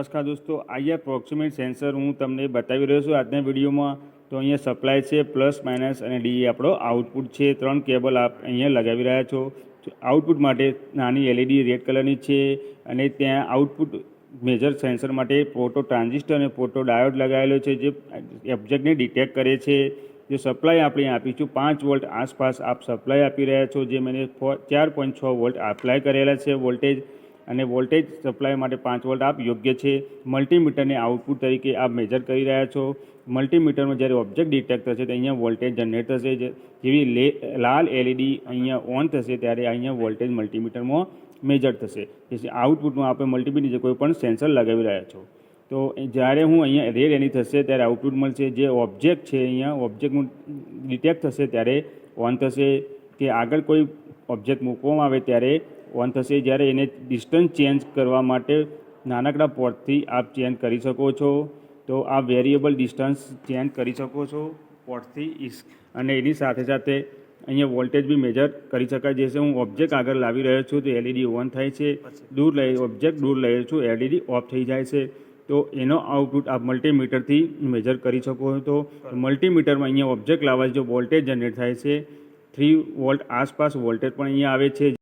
નમસ્કાર દોસ્તો અહીંયા પ્રોક્સિમેટ સેન્સર હું તમને બતાવી રહ્યો છું આજના વિડીયોમાં. તો અહીંયા સપ્લાય છે, પ્લસ, માઇનસ અને ડી આપણો આઉટપુટ છે. ત્રણ કેબલ આપ અહીંયા લગાવી રહ્યા છો. આઉટપુટ માટે નાની એલઈડી રેડ કલરની છે અને ત્યાં આઉટપુટ મેજર સેન્સર માટે ફોટો ટ્રાન્ઝિસ્ટર અને ફોટો ડાયોડ લગાવેલો છે, જે ઓબ્જેક્ટને ડિટેક્ટ કરે છે. જે સપ્લાય આપણે આપીશું પાંચ વોલ્ટ આસપાસ આપ સપ્લાય આપી રહ્યા છો, જે મેં ચાર પોઈન્ટ છ વોલ્ટ અપ્લાય કરેલા છે વોલ્ટેજ. અને વોલ્ટેજ સપ્લાય માટે પાંચ વોલ્ટ આપ યોગ્ય છે. મલ્ટીમીટરને આઉટપુટ તરીકે આપ મેજર કરી રહ્યા છો. મલ્ટીમીટરમાં જ્યારે ઓબ્જેક્ટ ડિટેક્ટ થશે, તો અહીંયા વોલ્ટેજ જનરેટ થશે. જેવી લાલ એલઈડી અહીંયા ઓન થશે, ત્યારે અહીંયા વોલ્ટેજ મલ્ટીમીટરમાં મેજર થશે. જેથી આઉટપુટમાં આપણે મલ્ટીમીટર જે કોઈ પણ સેન્સર લગાવી રહ્યા છો. તો જ્યારે હું અહીંયા રેડ એની થશે, ત્યારે આઉટપુટ મળશે. જે ઓબ્જેક્ટ છે અહીંયા ઓબ્જેક્ટનું ડિટેક્ટ થશે, ત્યારે ઓન થશે. કે આગળ કોઈ ઓબ્જેક્ટ મૂકવામાં આવે, ત્યારે ઓન થશે જ્યારે એને ડિસ્ટન્સ ચેન્જ કરવા માટે નાનકડા પોર્ટથી આપ ચેન્જ કરી શકો છો. તો આ વેરિયેબલ ડિસ્ટન્સ ચેન્જ કરી શકો છો પોર્ટથી અને એની સાથે સાથે અહીંયા વોલ્ટેજ બી મેજર કરી શકાય. જેસે હું ઓબ્જેક્ટ આગળ લાવી રહ્યો છું તો એલઈડી ઓન થાય છે. દૂર લઈ ઓબ્જેક્ટ દૂર લઈ છું એલઈડી ઓફ થઈ જાય છે. તો એનો આઉટપુટ આપ મલ્ટીમીટરથી મેજર કરી શકો છો મલ્ટીમીટરમાં અહીંયા ઓબ્જેક્ટ લાવવા જો વોલ્ટેજ જનરેટ થાય છે થ્રી વોલ્ટ આસપાસ વોલ્ટેજ પણ અહીંયા આવે છે.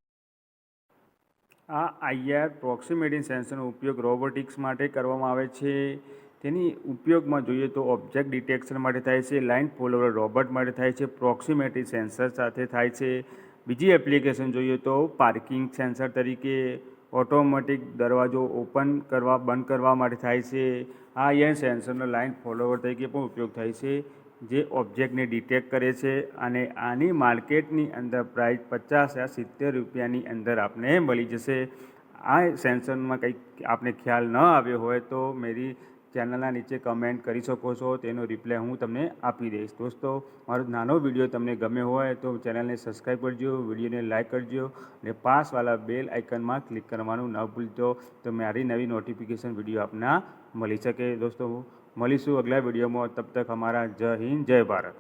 આ આઈઆર પ્રોક્સિમેટિંગ સેન્સરનો ઉપયોગ રોબોટિક્સ માટે કરવામાં આવે છે. તેની ઉપયોગમાં જોઈએ તો ઓબ્જેક્ટ ડિટેક્શન માટે થાય છે, લાઇન ફોલોવર રોબોટ માટે થાય છે પ્રોક્સિમેટી સેન્સર સાથે થાય છે. બીજી એપ્લિકેશન જોઈએ તો પાર્કિંગ સેન્સર તરીકે ઓટોમેટિક દરવાજો ઓપન કરવા, બંધ કરવા માટે થાય છે. આ આઈઆર સેન્સરનો લાઇન ફોલોવર તરીકે પણ ઉપયોગ થાય છે. જે ઓબ્જેક્ટને ડિટેક્ટ કરે છે અને આની માર્કેટની અંદર પ્રાઇસ પચાસ યા સિત્તેર રૂપિયાની અંદર આપને મળી જશે. આ સેન્સરમાં કંઈક આપને ખ્યાલ ન આવ્યો હોય તો મેરી ચેનલના નીચે કમેન્ટ કરી શકો છો, તેનો રિપ્લાય હું તમને આપી દઈશ. દોસ્તો, મારો નાનો વીડિયો તમને ગમે હોય તો ચેનલને સબસ્ક્રાઈબ કરજો, વિડીયોને લાઇક કરજો અને પાસવાલા બેલ આઇકનમાં ક્લિક કરવાનું ન ભૂલતો, તો મારી નવી નોટિફિકેશન વીડિયો આપના મળી શકે. દોસ્તો, મળીશું અગલા વિડીયોમાં તબ તક અમારા જય હિન્દ, જય ભારત.